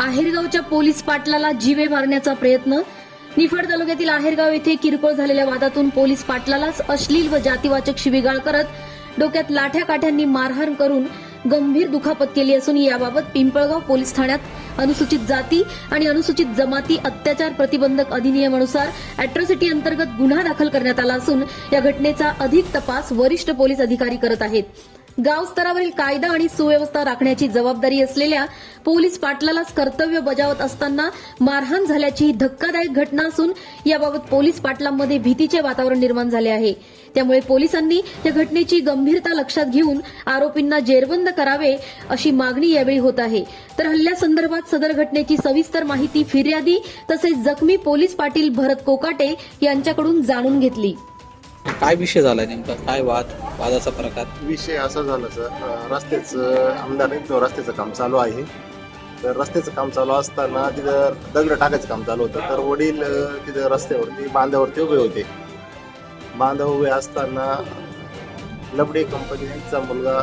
आहेरगावच्या police पाटलाला जीवे मारण्याचा प्रयत्न. निफाड तालुक्यातील आहेरगाव येथे किरकोळ झालेल्या वादातून पोलीस पाटलालाच अश्लील व जातीवाचक शिवीगाळ करत डोक्यात लाठ्या काठ्यांनी मारहाण करून गंभीर दुखापत केली असून याबाबत पिंपळगाव पोलीस ठाण्यात अनुसूचित जाती आणि अनुसूचित जमाती अत्याचार प्रतिबंधक अधिनियमानुसार अॅट्रॉसिटी अंतर्गत गुन्हा दाखल करण्यात आला असून या घटनेचा अधिक तपास वरिष्ठ पोलीस अधिकारी करत आहेत. गाव स्तरावरील कायदा आणि सुव्यवस्था राखण्याची जबाबदारी असलेल्या पोलीस पाटलालाच कर्तव्य बजावत असताना मारहाण झाल्याची ही धक्कादायक घटना असून याबाबत पोलीस पाटलांमध्ये भीतीचे वातावरण निर्माण झाले आहे. त्यामुळे पोलिसांनी या घटनेची गंभीरता लक्षात घेऊन आरोपींना जेरबंद करावे अशी मागणी यावेळी होत आहे. तर हल्ल्यासंदर्भात सदर घटनेची सविस्तर माहिती फिर्यादी तसेच जखमी पोलीस पाटील भरत कोकाटे यांच्याकडून जाणून घेतली. काय विषय झाला नेमका? काय वाद? वादाचा प्रकार? विषय असा झाला सर. रस्त्याचं आमदार तो रस्त्याचं काम चालू आहे. तर रस्त्याचं काम चालू असताना तिथं दगड टाकायचं काम चालू होतं. तर वडील तिथं रस्त्यावरती बांधावरती उभे होते. बांधा उभे असताना लबडे कंपनीचा मुलगा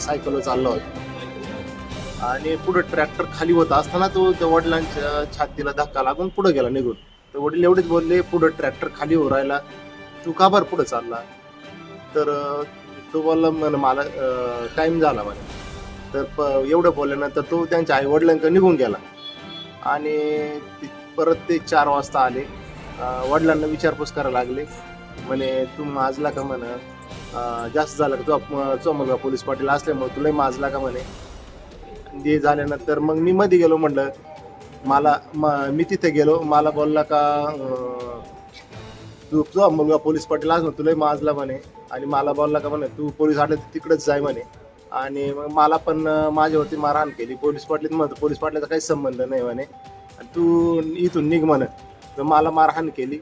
सायकलवर चालला होता. आणि पुढे ट्रॅक्टर खाली होत असताना तो त्या वडिलांच्या छातीला धक्का लागून पुढे गेला निघून. तर वडील एवढेच बोलले पुढे ट्रॅक्टर खाली हो राहिला. तू का बरं पुढे चालला. तर तो बोलला म्हण मला टाइम झाला म्हणे. तर प एवढं बोलल्यानंतर तो त्यांच्या आई वडिलांकडे निघून गेला. आणि परत ते चार वाजता आले. वडिलांना विचारपूस करायला लागले. म्हणे तू माजला का म्हणे जास्त झालं का? तो मुलगा पोलीस पाटील असल्यामुळे तुलाही माजला का म्हणे? ते झाल्यानंतर मग मी मध्ये गेलो म्हणलं मला म- मी तिथे गेलो. मला बोलला का तू तुझा मुलगा पोलीस पाटील आज तुलाही माजला म्हणे आणि मला बोलला का म्हणे तू पोलीस आले तर तिकडेच जाय म्हणे. आणि मग मला पण माझ्यावरती मारहाण केली. पोलीस पाटलीत म्हणतो पोलीस पाटल्याचा काही संबंध नाही म्हणे. आणि तू इथून निघ म्हणे. तर मला मारहाण केली.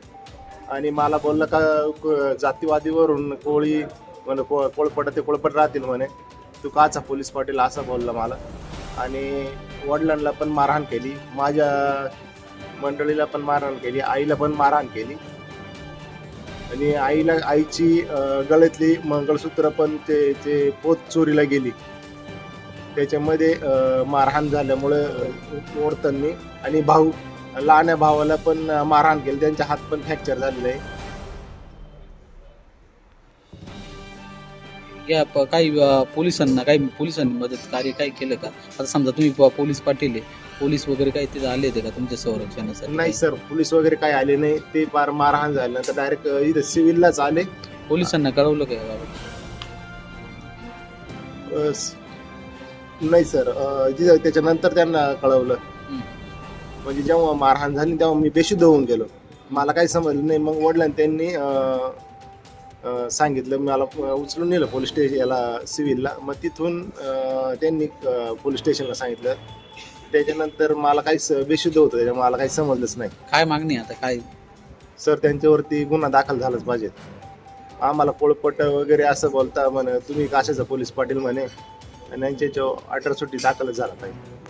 आणि मला बोललं का जातीवादीवरून कोळी म्हणे को कोळपट ते कोळपट राहतील म्हणे. तू काचा पोलीस पाटील असं बोलला मला. आणि वडिलांना पण मारहाण केली. माझ्या मंडळीला पण मारहाण केली. आईला पण मारहाण केली. आणि आईला आईची गळ्यातली मंगळसूत्र पण ते ते पोत चोरीला गेली. त्याच्यामध्ये मारहाण झाल्यामुळे ओढतांनी आणि भाऊ लहान्या भावाला पण मारहाण केली. त्यांच्या हात पण फ्रॅक्चर झालेले आहे. या काही पोलिसांना काही पोलिसांनी मदत कार्य काही केलं का? आता समजा तुम्ही पोलीस पाटील आहे. पोलीस वगैरे काही तिथे आले होते का तुमच्या संरक्षणासाठी? नाही सर पोलीस वगैरे काही आले नाही. ते फार मारहाण झाल्यानंतर डायरेक्ट इथे सिव्हिललाच आले. पोलिसांना कळवलं का याबाबत? अं, स- नाही सर अं, तिथं त्याच्यानंतर त्यांना कळवलं. म्हणजे जेव्हा मारहाण झाली तेव्हा मी बेशुद्ध होऊन गेलो. मला काही समजलं नाही. मग वडिलांनी त्यांनी अं, अं, सांगितलं मला उचलून नेलं पोलीस स्टेशन याला सिव्हिलला. मग तिथून अं, त्यांनी पोलीस स्टेशनला सांगितलं त्याच्यानंतर मला काही बेशुद्ध होतं त्याच्यामुळे मला काही समजलंच नाही. काय मागणी आता? काय? सर त्यांच्यावरती गुन्हा दाखल झालाच पाहिजे. आम्हाला पोळपट वगैरे असं बोलता म्हणे तुम्ही कशाचा पोलीस पाटील म्हणे आणि यांच्या अठरा सुट्टी दाखलच झाला पाहिजे.